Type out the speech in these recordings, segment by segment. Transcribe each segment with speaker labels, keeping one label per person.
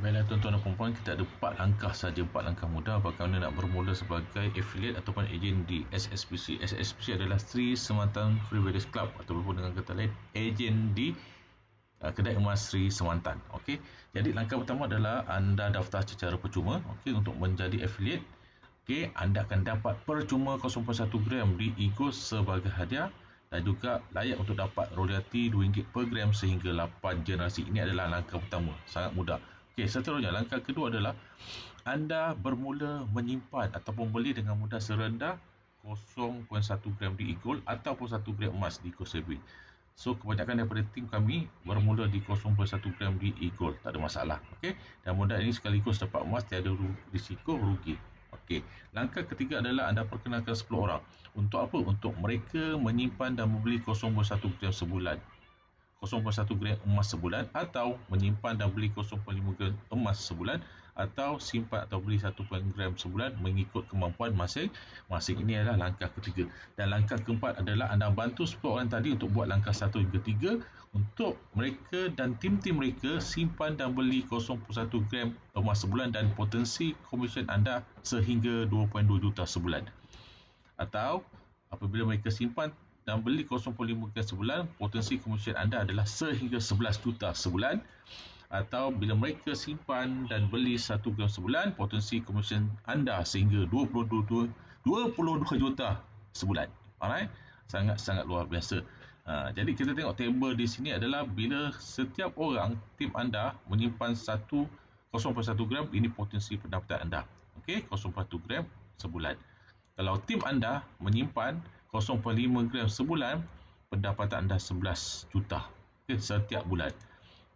Speaker 1: Baiklah tuan-tuan dan puan kita ada empat langkah saja, empat langkah mudah bagaimana nak bermula sebagai affiliate ataupun ejen di SSPC. SSPC adalah Sri Semantan Free Various Club ataupun dengan kata lain ejen di uh, kedai emas Sri Semantan. Okey. Jadi langkah pertama adalah anda daftar secara percuma okey untuk menjadi affiliate. Okey, anda akan dapat percuma 0.1 gram di Ego sebagai hadiah dan juga layak untuk dapat royalty RM2 per gram sehingga 8 generasi. Ini adalah langkah pertama. Sangat mudah. Okey, seterusnya langkah kedua adalah anda bermula menyimpan ataupun beli dengan mudah serendah 0.1 gram di e-gold ataupun 1 gram emas di Kosebi. So, kebanyakan daripada tim kami bermula di 0.1 gram di e-gold. Tak ada masalah. Okey. Dan mudah ini sekaligus dapat emas tiada risiko rugi. Okey. Langkah ketiga adalah anda perkenalkan 10 orang. Untuk apa? Untuk mereka menyimpan dan membeli 0.1 gram sebulan 0.1 gram emas sebulan atau menyimpan dan beli 0.5 gram emas sebulan atau simpan atau beli 1 gram sebulan mengikut kemampuan masing-masing. Ini adalah langkah ketiga. Dan langkah keempat adalah anda bantu 10 orang tadi untuk buat langkah satu hingga tiga untuk mereka dan tim-tim mereka simpan dan beli 0.1 gram emas sebulan dan potensi komisen anda sehingga 2.2 juta sebulan. Atau apabila mereka simpan dan beli 0.5 gram sebulan, potensi komisen anda adalah sehingga 11 juta sebulan. Atau bila mereka simpan dan beli 1 gram sebulan, potensi komisen anda sehingga 22, 22 juta sebulan. Alright? Sangat-sangat luar biasa. Ha, jadi kita tengok table di sini adalah bila setiap orang tim anda menyimpan 1 0.1 gram ini potensi pendapatan anda. Okey, 0.1 gram sebulan. Kalau tim anda menyimpan 0.5 gram sebulan, pendapatan anda 11 juta okay, setiap bulan.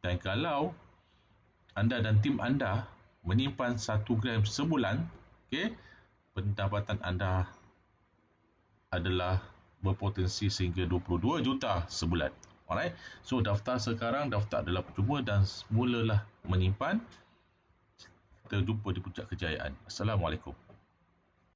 Speaker 1: Dan kalau anda dan tim anda menyimpan 1 gram sebulan, okay, pendapatan anda adalah berpotensi sehingga 22 juta sebulan. Alright. So daftar sekarang, daftar adalah percuma dan mulalah menyimpan. Kita jumpa di puncak kejayaan. Assalamualaikum.